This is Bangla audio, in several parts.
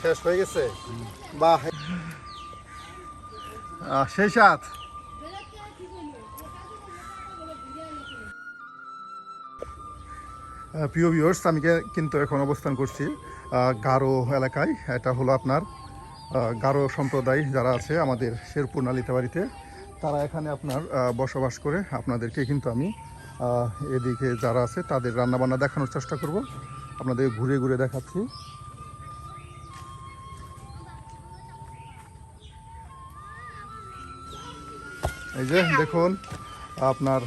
শেষ হয়ে গেছে? বাহ। সাত। আহ, প্রিয় ভিউয়ার্স আমি কিন্তু এখন অবস্থান করছি। গারো এলাকায়, এটা হলো আপনার গারো সম্প্রদায় যারা আছে আমাদের শেরপুর নালিতা বাড়িতে তারা এখানে আপনার বসবাস করে। আপনাদেরকে কিন্তু আমি এদিকে যারা আছে তাদের রান্নাবান্না দেখানোর চেষ্টা করব। আপনাদের ঘুরে ঘুরে দেখাচ্ছি। এই যে দেখুন, আপনার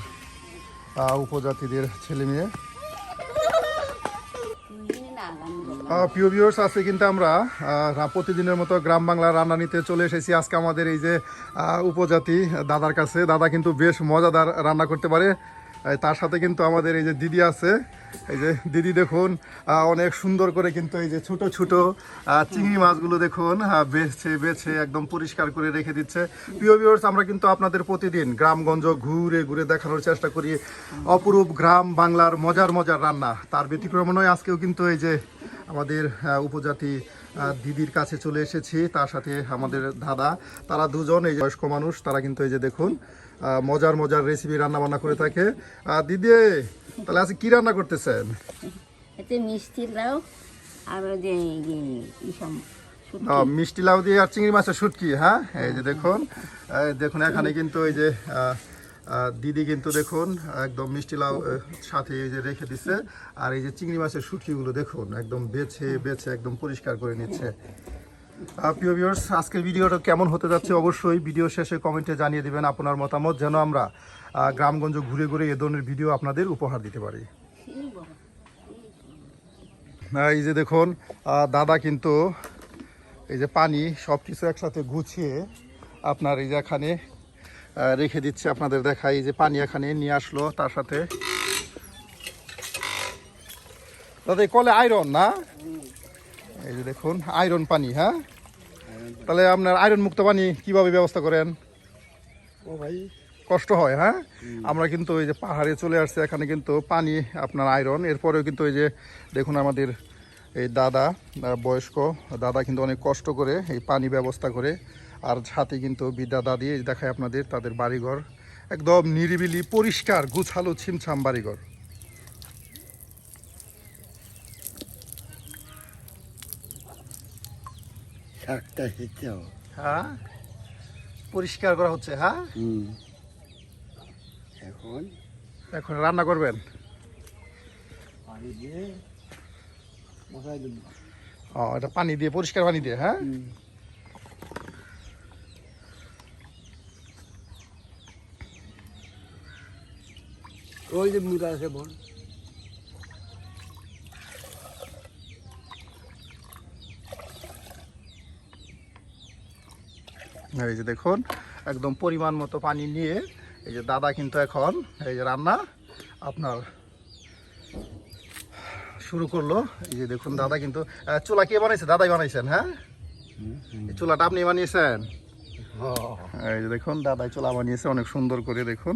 উপজাতিদের ছেলে মেয়ে। প্রিয় ভিউয়ার্স আজকে কিন্তু আমরা প্রতিদিনের মতো গ্রাম বাংলা রান্না নিতে চলে এসেছি। আজকে আমাদের এই যে উপজাতি দাদার কাছে, দাদা কিন্তু বেশ মজাদার রান্না করতে পারে। তার সাথে কিন্তু আমাদের এই যে দিদি আছে। এই যে দিদি দেখুন অনেক সুন্দর করে কিন্তু এই যে ছোট ছোট চিংড়ি মাছগুলো দেখুন বেছে বেছে একদম পরিষ্কার করে রেখে দিচ্ছে। প্রিয় ভিউয়ার্স আমরা কিন্তু আপনাদের প্রতিদিন গ্রামগঞ্জ ঘুরে ঘুরে দেখানোর চেষ্টা করি। অপরূপ গ্রাম বাংলার মজার মজার রান্না। তার ব্যতিক্রম নয়, আজকেও কিন্তু এই যে আমাদের উপজাতি দিদির কাছে চলে এসেছি তার সাথে আমাদের দাদা। তারা দুজন এই বয়স্ক মানুষ তারা কিন্তু এই যে দেখুন মজার মজার রেসিপি রান্না বান্না করে থাকে। দিদি তাহলে আজকে কি রান্না করতেছেন? এতে মিষ্টি লাউ আর যে ইসব শুটকি। আহ, মিষ্টি লাউ দিয়ে আর চিংড়ি মাছের শুটকি হ্যাঁ? এই যে দেখুন দেখুন এখানে কিন্তু এই যে দিদি কিন্তু দেখুন, একদম মিষ্টি লাউ সাথে এই যে রেখে দিচ্ছে আর এই যে চিংড়ি মাছের শুটকিগুলো দেখুন, একদম বেছে বেছে, একদম পরিষ্কার করে নিচ্ছে। প্রিয় আজকের ভিডিওটা কেমন হতে যাচ্ছে অবশ্যই ভিডিও শেষে কমেন্টে জানিয়ে দেবেন আপনার মতামত, যেন আমরা গ্রামগঞ্জ ঘুরে ঘুরে এ ধরনের ভিডিও আপনাদের উপহার দিতে পারি। এই যে দেখুন দাদা কিন্তু এই যে পানি সব কিছু একসাথে গুছিয়ে আপনার এই যে এখানে রেখে দিচ্ছে আপনাদের দেখাই যে পানি এখানে নিয়ে আসলো তার সাথে। দাদা এই কলে আয়রন না? এই যে দেখুন আয়রন পানি হ্যাঁ? তাহলে আপনার আয়রন মুক্ত পানি কীভাবে ব্যবস্থা করেন? ও ভাই। কষ্ট হয় হ্যাঁ? আমরা কিন্তু ওই যে পাহাড়ে চলে আসছি এখানে কিন্তু পানি আপনার আয়রন এরপরেও কিন্তু ওই যে দেখুন আমাদের এই দাদা বয়স্ক দাদা কিন্তু অনেক কষ্ট করে এই পানি ব্যবস্থা করে আর সাথে কিন্তু বিদ্যা দাদি এই দেখায় আপনাদের তাদের বাড়িঘর। একদম নিরিবিলি পরিষ্কার গুছালো ছিমছাম বাড়িঘর। হ্যাঁ? পরিষ্কার করা হচ্ছে হ্যাঁ? এখন? এখন রান্না করবেন? দিয়ে ও এটা পানি দিয়ে পরিষ্কার পানি দিয়ে হ্যাঁ? ওই যে মুদা আছে বল। এই যে দেখুন একদম পরিমাণ মতো পানি নিয়ে এই যে দাদা কিন্তু এখন এই যে রান্না আপনার শুরু করল। এই যে দেখুন দাদা কিন্তু চুলা কে বানাইছে? দাদাই বানাইছেন হ্যাঁ? এই চুলাটা আপনি বানিয়েছেন? এই যে দেখুন দাদাই চুলা বানিয়েছে অনেক সুন্দর করে দেখুন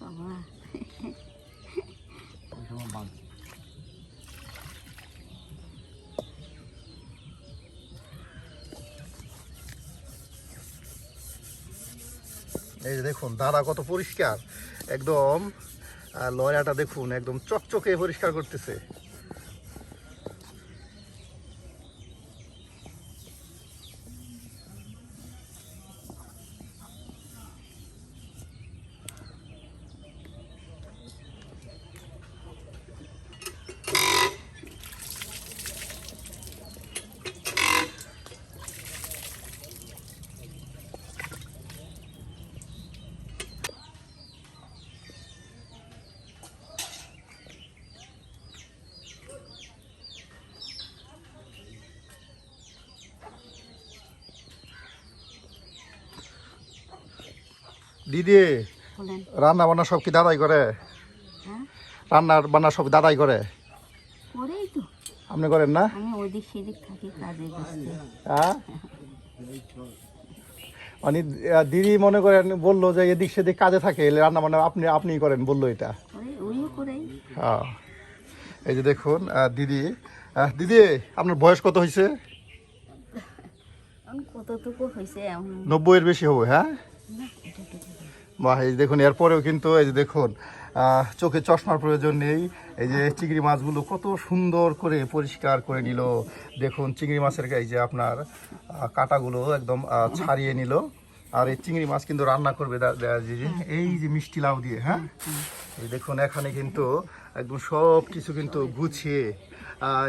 বাবা এই যে দেখুন দাঁড়া কত পরিষ্কার। একদম লয়াটা দেখুন একদম চকচকে পরিষ্কার করতেছে। দিদি রান্না বান্না সব কি দাদাই করে? হ্যাঁ? রান্নার বান্না সব দাদাই করে? আপনি করেন না? হ্যাঁ? মানে দিদি মনে করেন বলল যে এদিক সেদিক কাজে থাকে রান্না বান্না আপনি আপনিই করেন বলল এটা। হ্যাঁ। এই যে দেখুন দিদি দিদি আপনার বয়স কত হয়েছে কতটুকু হয়েছে নব্বইয়ের বেশি হবে হ্যাঁ? বাহ, এই দেখুন, এরপরেও কিন্তু এই যে দেখুন চোখে চশমার প্রয়োজন নেই। এই যে চিংড়ি মাছগুলো কত সুন্দর করে পরিষ্কার করে নিল। দেখুন, চিংড়ি মাছের এই যে আপনার কাঁটাগুলো একদম ছাড়িয়ে নিল। আর এই চিংড়ি মাছ কিন্তু রান্না করবে এই যে মিষ্টি লাউ দিয়ে হ্যাঁ? দেখুন, এখানে কিন্তু একদম সব কিছু কিন্তু গুছিয়ে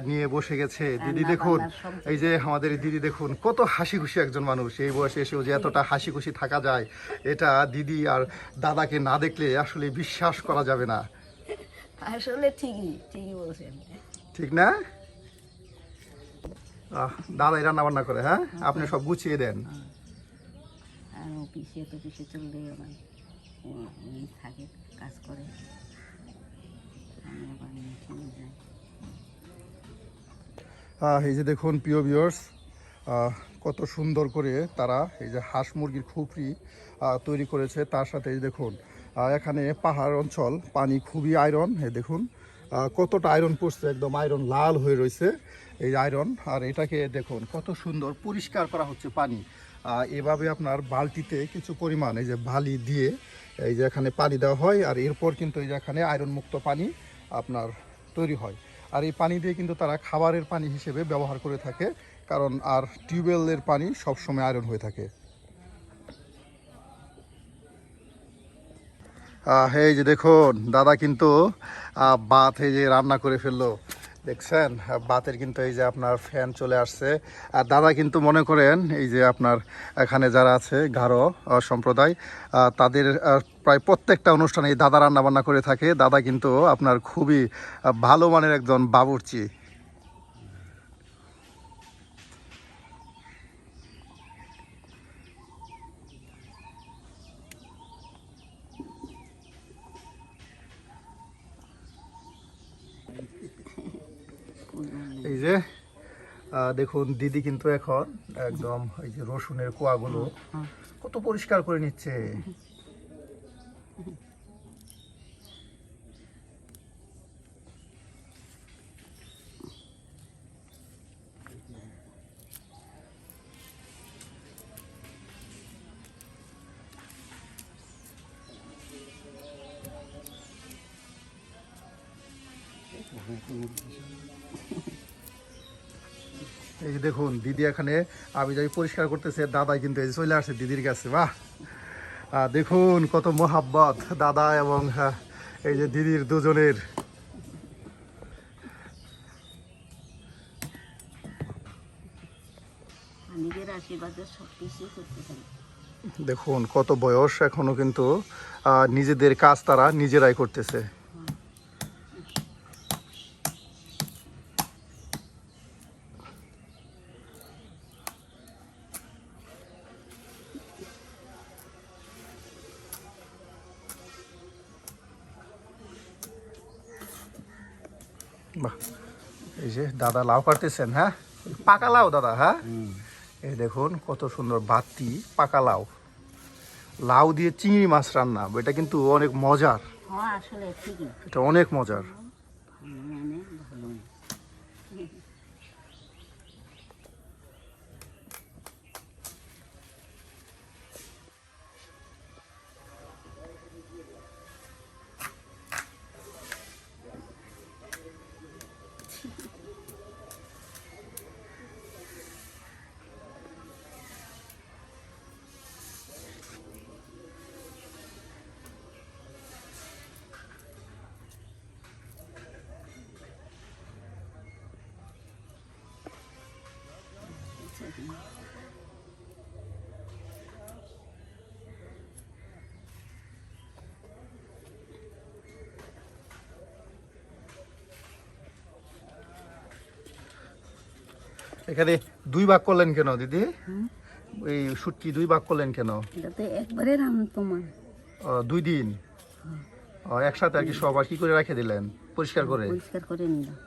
নিয়ে বসে গেছে। দিদি দেখুন এই যে আমাদের দিদি দেখুন কত হাসি খুশি একজন মানুষ এই বয়সে এসেও যে এতটা হাসি খুশি থাকা যায় এটা দিদি আর দাদাকে না দেখলে আসলে বিশ্বাস করা যাবে না। আসলে ঠিকই ঠিকই বলছেন। ঠিক না? দাদাই রান্না বান্না করে হ্যাঁ? আপনি সব গুছিয়ে দেন। তো আমার থাকে কাজ করে। আমি আবার মিটিংয়ে যাই। এই যে দেখুন, প্রিয় ভিউয়ার্স কত সুন্দর করে তারা এই যে হাঁস মুরগির খুপড়ি তৈরি করেছে। তার সাথে দেখুন এখানে পাহাড় অঞ্চল, পানি খুবই আয়রন এই দেখুন কতটা আয়রন পড়ছে, একদম আয়রন লাল হয়ে রয়েছে এই আয়রন আর এটাকে দেখুন, কত সুন্দর পরিষ্কার করা হচ্ছে পানি। এভাবে আপনার বালতিতে কিছু পরিমাণ এই যে বালি দিয়ে এই যে এখানে পানি দেওয়া হয়, আর এরপর কিন্তু এই যে এখানে আয়রন মুক্ত পানি আপনার তৈরি হয়। আর এই পানি দিয়ে কিন্তু তারা খাবারের পানি হিসেবে ব্যবহার করে থাকে, কারণ আর টিউবওয়েলের পানি সবসময় আয়রন হয়ে থাকে। এই যে দেখুন, দাদা কিন্তু বাত এই যে রান্না করে ফেলল। দেখছেন বাতের কিন্তু এই যে আপনার ফ্যান চলে আসছে। আর দাদা কিন্তু মনে করেন, এই যে আপনার এখানে যারা আছে, গারো সম্প্রদায় তাদের প্রায় প্রত্যেকটা অনুষ্ঠানে দাদা রান্না বান্না করে থাকে। দাদা কিন্তু আপনার খুবই ভালো মানের একজন বাবুর্চি। এই যে আহ, দেখুন দিদি কিন্তু এখন একদম এই যে রসুনের কোয়াগুলো কত পরিষ্কার করে নিচ্ছে। দিদি এখানে আমি যাই পরিষ্কার করতেছে দাদাই কিন্তু এই চলে আসছে দিদির কাছে বাহ! দেখুন কত মোহাব্বত দাদা এবং এই যে দিদির দুজনের। দেখুন কত বয়স এখনও কিন্তু নিজেদের কাজ তারা নিজেরাই করতেছে বাহ এই যে দাদা লাউ কাটতেছেন হ্যাঁ? পাকা লাউ দাদা হ্যাঁ? এই দেখুন কত সুন্দর বাতি পাকা লাউ। লাউ দিয়ে চিংড়ি মাছ রান্না এটা কিন্তু অনেক মজার। হ্যাঁ এটা অনেক মজার। এখানে দুই ভাগ করলেন কেন দিদি? ওই শুটকি দুই ভাগ করলেন কেন? একবারে তোমার। দুই দিন? একসাথে আর কি সব আর কি করে রেখে দিলেন? পরিষ্কার করে? পরিষ্কার করে নিলাম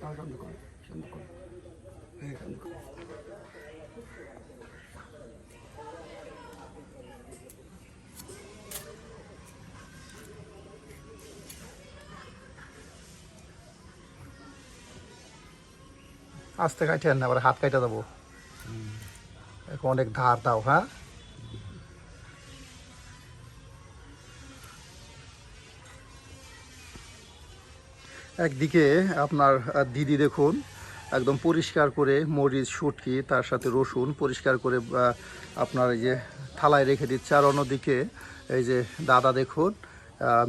তাও শান্ত কর শান্ত কর হ্যাঁ শান্ত কর আস্তে কাটেন না আবার হাত কাটা দেবো। এখন অনেক ধার দাও হ্যাঁ? একদিকে আপনার দিদি দেখুন, একদম পরিষ্কার করে মরিচ, শুটকি, তার সাথে রসুন পরিষ্কার করে আপনার এই যে থালায় রেখে দিচ্ছে। আর অন্যদিকে এই যে দাদা দেখুন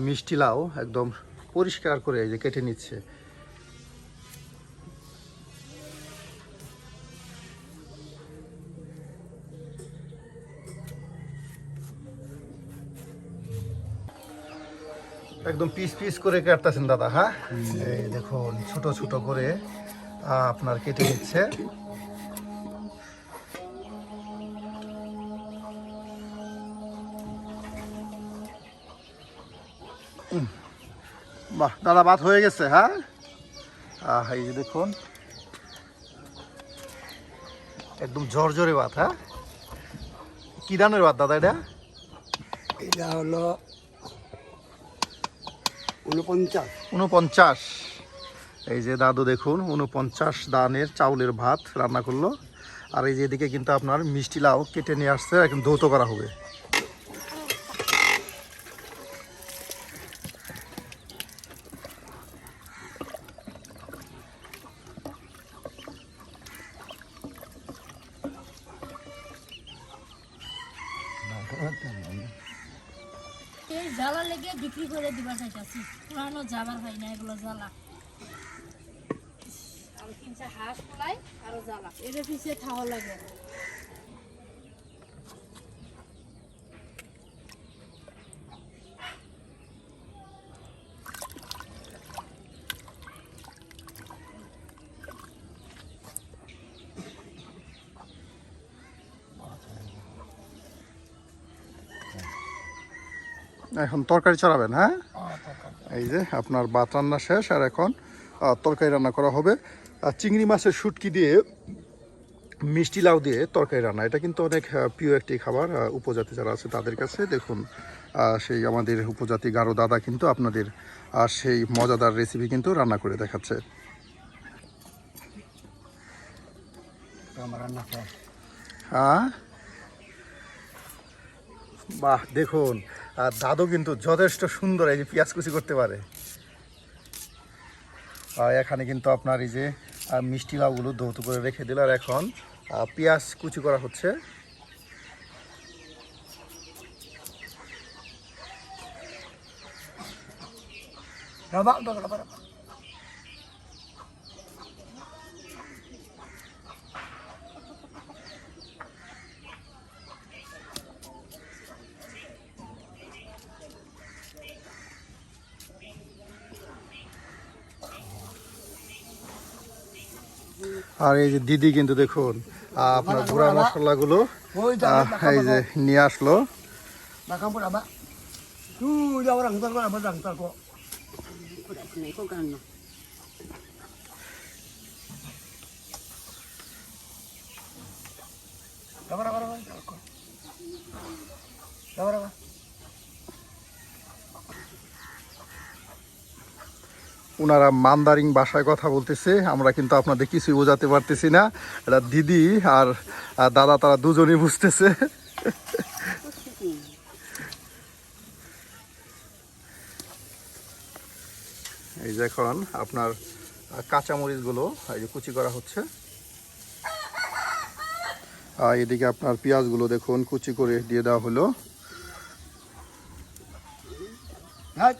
মিষ্টি লাউ একদম পরিষ্কার করে এই যে কেটে নিচ্ছে। একদম পিস পিস করে কাটতেছেন দাদা হ্যাঁ? এই দেখুন, ছোট ছোট করে আপনার কেটে নিচ্ছে। বাহ, দাদা, ভাত হয়ে গেছে হ্যাঁ? এই যে দেখুন। একদম জর্জরে ভাত হ্যাঁ? কি দানের ভাত, দাদা, এটা? এটা হলো উনপঞ্চাশ উনপঞ্চাশ এই যে দাদু দেখুন উনপঞ্চাশ দানের চাউলের ভাত রান্না করল। আর এই যে এদিকে কিন্তু আপনার মিষ্টি লাউ কেটে নিয়ে আসছে এখন ধৌত করা হবে। এই জ্বালা লেগে বিক্রি করে দিবার চাইছি পুরানো যাবার হয় না এগুলো জ্বালা। আর কিনছে হাঁস পোলাই আরও জ্বালা। এটা পিছিয়ে খাওয়া লাগে। এখন তরকারি চড়াবেন হ্যাঁ? এই যে আপনার ভাত রান্না শেষ আর এখন তরকারি রান্না করা হবে। আর চিংড়ি মাছের শুটকি দিয়ে মিষ্টি লাউ দিয়ে তরকারি রান্না। এটা কিন্তু অনেক প্রিয় একটি খাবার উপজাতি যারা আছে তাদের কাছে। দেখুন সেই আমাদের উপজাতি গারো দাদা কিন্তু আপনাদের আহ, সেই মজাদার রেসিপি কিন্তু রান্না করে দেখাচ্ছে। হ্যাঁ বাহ দেখুন আর দাদু কিন্তু যথেষ্ট সুন্দর এই যে পেঁয়াজ কুচি করতে পারে। আর এখানে কিন্তু আপনার এই যে মিষ্টি লাউগুলো ধৌত করে রেখে দিল, আর এখন পেঁয়াজ কুচি করা হচ্ছে। রাবা রাবা আর এই যে দিদি কিন্তু দেখুন আপনার গুঁড়া মশলাগুলো ওই আহ, এই যে নিয়ে আসলো। pun apa? Tu dia ওনারা মান্দারিং ভাষায় কথা বলতেছে। আমরা কিন্তু আপনাদের কিছুই বোঝাতে পারতেছি না। এটা দিদি আর দাদা তারা দুজনই বুঝতেছে। এই যে এখন আপনার কাঁচামরিচগুলো এই যে কুচি করা হচ্ছে। আর এদিকে আপনার পেঁয়াজগুলো দেখুন কুচি করে দিয়ে দেওয়া হলো। Hai,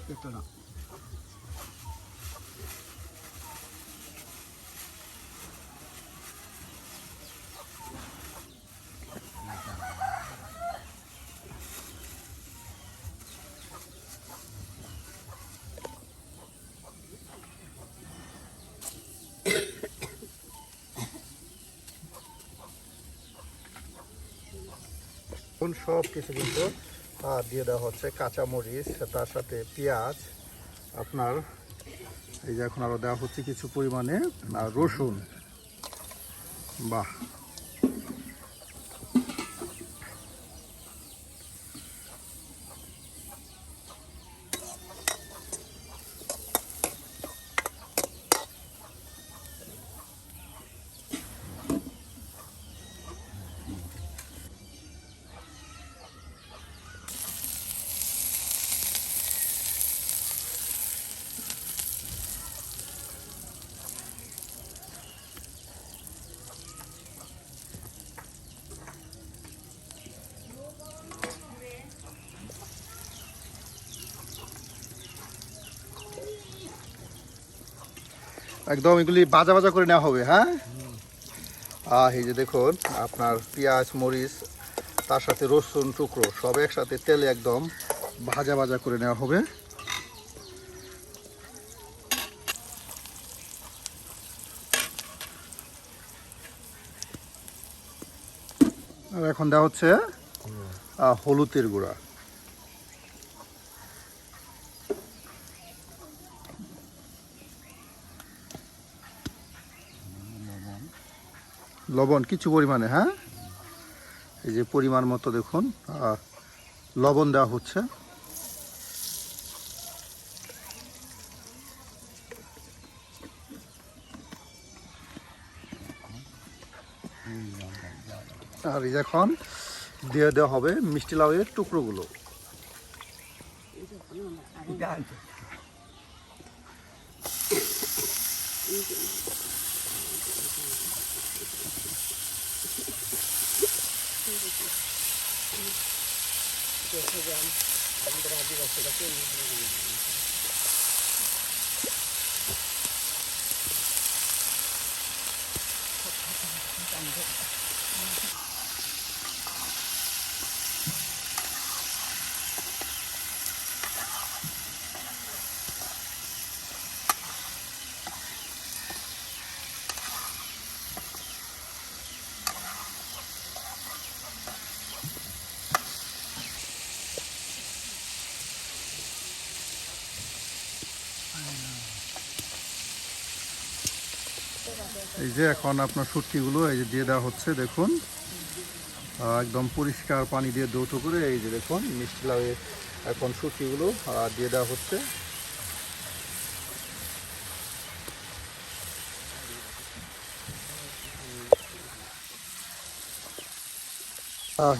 সব কিছু কিন্তু দিয়ে দেওয়া হচ্ছে কাঁচামরিচ, তার সাথে পেঁয়াজ, আপনার, এই যে এখন আরও দেওয়া হচ্ছে কিছু পরিমাণে রসুন। বাহ! একদম এগুলি বাজা বাজা করে নেওয়া হবে হ্যাঁ? আহ এই যে দেখুন, আপনার পেঁয়াজ, মরিচ, তার সাথে রসুন টুকরো, সব একসাথে তেলে একদম ভাজা ভাজা করে নেওয়া হবে। আর এখন দেওয়া হচ্ছে হলুদের গুঁড়া। লবণ, কিছু পরিমাণে হ্যাঁ? এই যে পরিমাণ মতো দেখুন লবণ দেওয়া হচ্ছে। আর এখন দিয়ে দেওয়া হবে মিষ্টি লাউয়ের টুকরোগুলো। এই যে এখন আপনার শুটকিগুলো এই যে দিয়ে দেওয়া হচ্ছে দেখুন। একদম পরিষ্কার পানি দিয়ে দৌটো করে এই যে দেখুন মিষ্টি লাউয়ের এখন শুটকিগুলো আহ, দিয়ে দেওয়া হচ্ছে।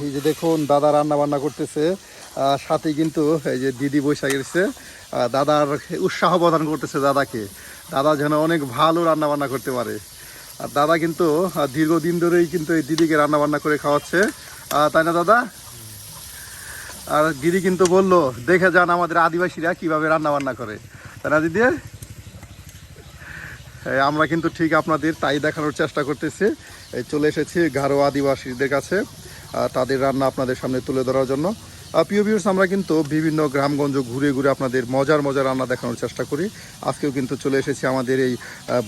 এই যে দেখুন দাদা রান্না বান্না করতেছে সাথে কিন্তু এই যে দিদি বৈশাখ আহ, দাদার উৎসাহ প্রদান করতেছে দাদাকে। দাদা যেন অনেক ভালো রান্না বান্না করতে পারে। আর দাদা কিন্তু দীর্ঘদিন ধরেই কিন্তু এই দিদিকে রান্না বান্না করে খাওয়াচ্ছে। তাই না দাদা? আর দিদি কিন্তু বলল, দেখে যান আমাদের আদিবাসীরা কীভাবে রান্না বান্না করে। তাই না দিদি? আমরা কিন্তু ঠিক আপনাদের তাই দেখানোর চেষ্টা করতেছি। চলে এসেছি গারো আদিবাসীদের কাছে তাদের রান্না আপনাদের সামনে তুলে ধরার জন্য। প্রিয় ভিউর্স আমরা কিন্তু বিভিন্ন গ্রামগঞ্জ ঘুরে ঘুরে আপনাদের মজার মজার রান্না দেখানোর চেষ্টা করি। আজকেও কিন্তু চলে এসেছি আমাদের এই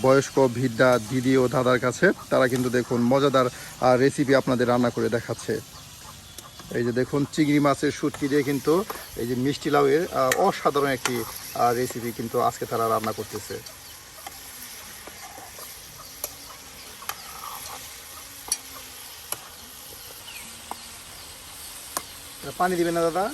বয়স্ক ভিড্ডা দিদি ও দাদার কাছে। তারা কিন্তু দেখুন মজাদার রেসিপি আপনাদের রান্না করে দেখাচ্ছে। এই যে দেখুন, চিংড়ি মাছের শুটকি দিয়ে কিন্তু এই যে মিষ্টি লাউয়ের অসাধারণ একটি রেসিপি কিন্তু আজকে তারা রান্না করতেছে। পানি দিবে না দাদা?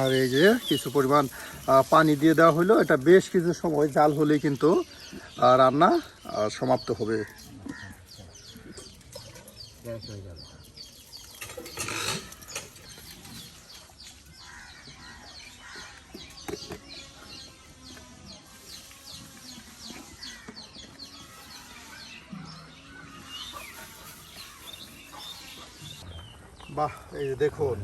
আর এই যে কিছু পরিমাণ পানি দিয়ে দেওয়া হলো এটা বেশ কিছু সময় জাল হলেই কিন্তু রান্না সমাপ্ত হবে। এই যে দেখুন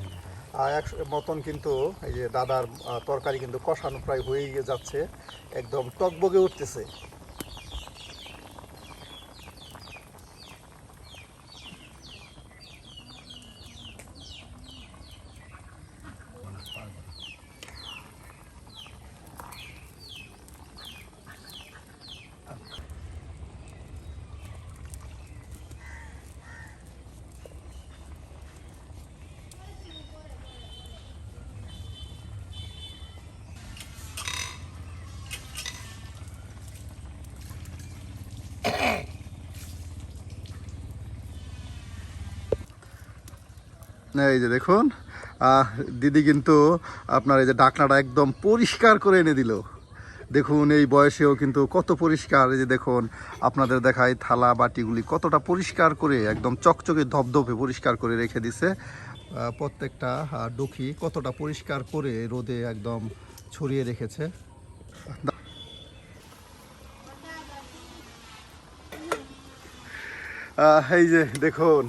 এক মতন কিন্তু এই যে দাদার তরকারি কিন্তু কষানো প্রায় হয়ে গিয়ে যাচ্ছে, একদম টকবগে উঠতেছে। এই যে দেখুন দিদি কিন্তু আপনার এই যে ডাকনাটা একদম পরিষ্কার করে এনে দিল। দেখুন, এই বয়সেও কিন্তু কত পরিষ্কার। এই যে দেখুন, আপনাদের দেখায় থালা, বাটিগুলি কতটা পরিষ্কার করে, একদম চকচকে ধপধপে পরিষ্কার করে রেখে দিছে। প্রত্যেকটা ডুকি কতটা পরিষ্কার করে রোদে একদম ছড়িয়ে রেখেছে। এই যে দেখুন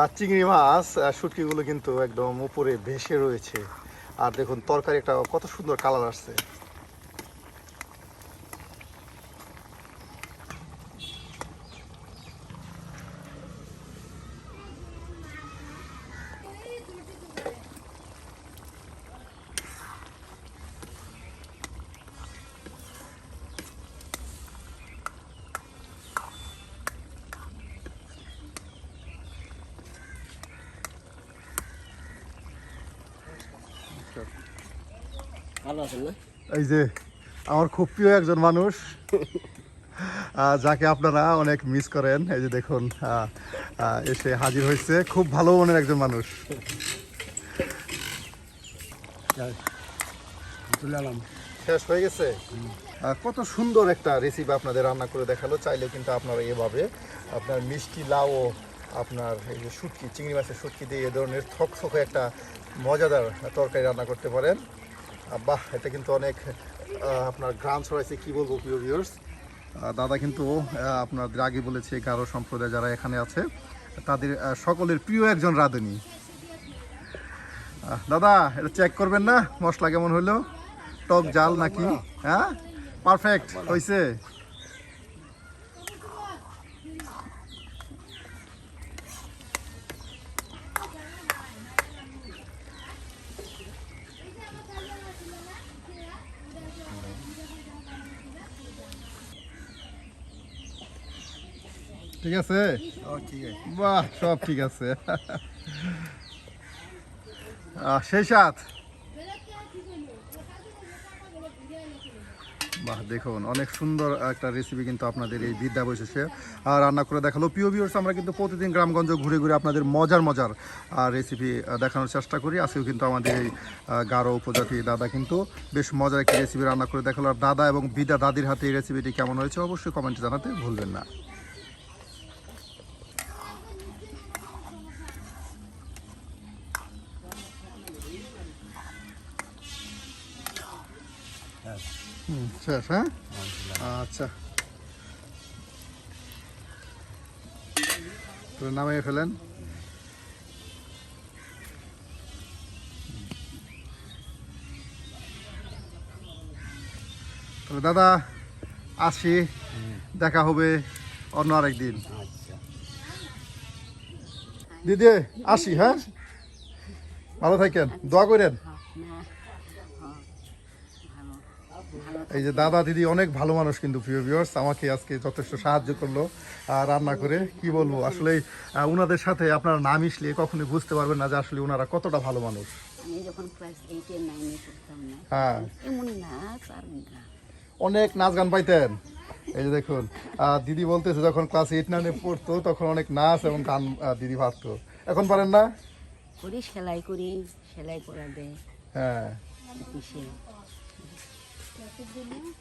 আর চিংড়ি মাছ শুটকিগুলো কিন্তু একদম উপরে ভেসে রয়েছে। আর দেখুন, তরকারি একটা কত সুন্দর কালার আসছে। ভালো আছেন না? এই যে আমার খুব প্রিয় একজন মানুষ। যাকে আপনারা অনেক মিস করেন। এই যে দেখুন এসে হাজির হয়েছে। খুব ভালো মনের একজন মানুষ। শেষ হয়ে গেছে? কত সুন্দর একটা রেসিপি আপনাদের রান্না করে দেখাল। চাইলে কিন্তু আপনারা এভাবে আপনার মিষ্টি লাউ ও আপনার এই যে শুটকি চিংড়ি মাছের শুটকি দিয়ে এ ধরনের থকথকে একটা মজাদার তরকারি রান্না করতে পারেন। বাহ এটা কিন্তু অনেক আপনার গ্রাম ছড়াইছে, কি বলব প্রিয় ভিউর্স দাদা কিন্তু আপনার আগে বলেছে গারো সম্প্রদায় যারা এখানে আছে। তাদের সকলের প্রিয় একজন রাঁধুনি। দাদা, এটা চেক করবেন না? মশলা কেমন হইল? টক জাল নাকি? হ্যাঁ? পারফেক্ট হয়েছে ঠিক আছে? ও ঠিক আছে। বাহ সব ঠিক আছে। সেই সাথ বাহ দেখুন অনেক সুন্দর একটা রেসিপি কিন্তু আপনাদের এই বিদ্যা বৈশেষে রান্না করে দেখাল। প্রিয় ভিউর্স আমরা কিন্তু প্রতিদিন গ্রামগঞ্জ ঘুরে ঘুরে আপনাদের মজার মজার রেসিপি দেখানোর চেষ্টা করি। আজকেও কিন্তু আমাদের এই গারো উপজাতি দাদা কিন্তু বেশ মজার একটি রেসিপি রান্না করে দেখাল। আর দাদা এবং বিদা দাদির হাতে এই রেসিপিটি কেমন হয়েছে অবশ্যই কমেন্টে জানাতে ভুলবেন না। শেষ হ্যাঁ? আচ্ছা। তো নামিয়ে ফেলেন। দাদা আসি। দেখা হবে অন্য আরেকদিন দিদি আসি হ্যাঁ? ভালো থাকেন। দোয়া করেন। হ্যাঁ, ভালো এই যে দাদা দিদি অনেক ভালো মানুষ কিন্তু প্রিয় ভিউয়ার্স আমাকে আজকে যথেষ্ট সাহায্য করল রান্না করে। কি বলব আসলে ওনাদের সাথে আপনারা না মিশলে কখনোই বুঝতে পারবেন না যে আসলে ওনারা কতটা ভালো মানুষ। আমি যখন ক্লাস এইটে নাইনে পড়তাম না হ্যাঁ। এমন নাচ আর অনেক নাচ গান পাইতেন। এই যে দেখুন দিদি বলতেছে যখন ক্লাস এইট নাইনে পড়তো তখন অনেক নাচ এবং গান দিদি পারতো। এখন পারেন না? করি সেলাই করি সেলাই করা দেয়। হ্যাঁ। определил